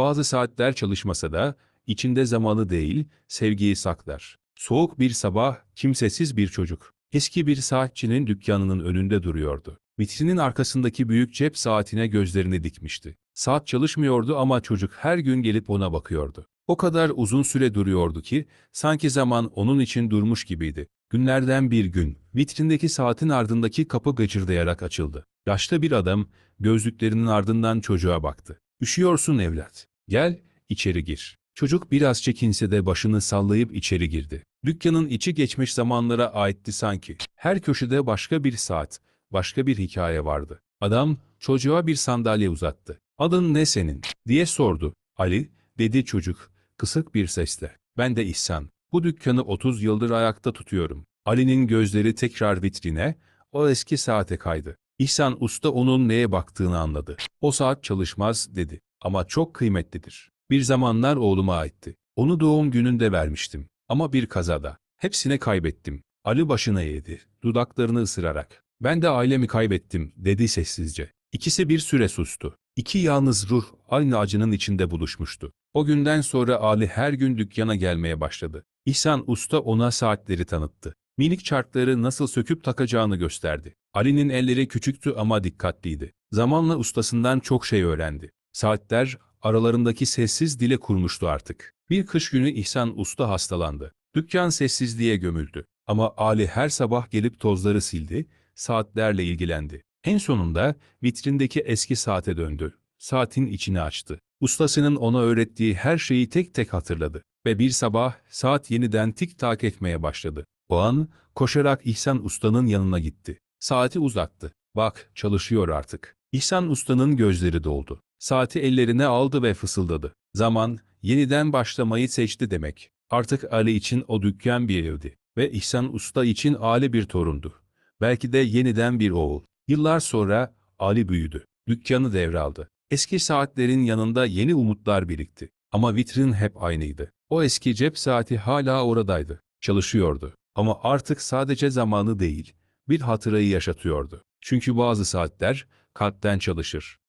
Bazı saatler çalışmasa da içinde zamanı değil, sevgiyi saklar. Soğuk bir sabah, kimsesiz bir çocuk. Eski bir saatçinin dükkanının önünde duruyordu. Vitrinin arkasındaki büyük cep saatine gözlerini dikmişti. Saat çalışmıyordu ama çocuk her gün gelip ona bakıyordu. O kadar uzun süre duruyordu ki sanki zaman onun için durmuş gibiydi. Günlerden bir gün vitrindeki saatin ardındaki kapı gıcırdayarak açıldı. Yaşlı bir adam gözlüklerinin ardından çocuğa baktı. Üşüyorsun evlat. Gel, içeri gir. Çocuk biraz çekinse de başını sallayıp içeri girdi. Dükkanın içi geçmiş zamanlara aitti sanki. Her köşede başka bir saat, başka bir hikaye vardı. Adam çocuğa bir sandalye uzattı. Adın ne senin? diye sordu. Ali, dedi çocuk, kısık bir sesle. Ben de İhsan. Bu dükkanı 30 yıldır ayakta tutuyorum. Ali'nin gözleri tekrar vitrine, o eski saate kaydı. İhsan Usta onun neye baktığını anladı. O saat çalışmaz dedi. Ama çok kıymetlidir. Bir zamanlar oğluma aitti. Onu doğum gününde vermiştim. Ama bir kazada. Hepsine kaybettim. Ali başına eğdi, dudaklarını ısırarak. Ben de ailemi kaybettim, dedi sessizce. İkisi bir süre sustu. İki yalnız ruh aynı acının içinde buluşmuştu. O günden sonra Ali her gün dükkana gelmeye başladı. İhsan Usta ona saatleri tanıttı. Minik çarkları nasıl söküp takacağını gösterdi. Ali'nin elleri küçüktü ama dikkatliydi. Zamanla ustasından çok şey öğrendi. Saatler aralarındaki sessiz dile kurmuştu artık. Bir kış günü İhsan Usta hastalandı. Dükkan sessizliğe gömüldü. Ama Ali her sabah gelip tozları sildi, saatlerle ilgilendi. En sonunda vitrindeki eski saate döndü. Saatin içini açtı. Ustasının ona öğrettiği her şeyi tek tek hatırladı. Ve bir sabah saat yeniden tik tak etmeye başladı. O an koşarak İhsan Usta'nın yanına gitti. Saati uzattı. Bak çalışıyor artık. İhsan Usta'nın gözleri doldu. Saati ellerine aldı ve fısıldadı. Zaman yeniden başlamayı seçti demek. Artık Ali için o dükkan bir evdi. Ve İhsan Usta için Ali bir torundu. Belki de yeniden bir oğul. Yıllar sonra Ali büyüdü. Dükkanı devraldı. Eski saatlerin yanında yeni umutlar birikti. Ama vitrin hep aynıydı. O eski cep saati hala oradaydı. Çalışıyordu. Ama artık sadece zamanı değil, bir hatırayı yaşatıyordu. Çünkü bazı saatler kalpten çalışır.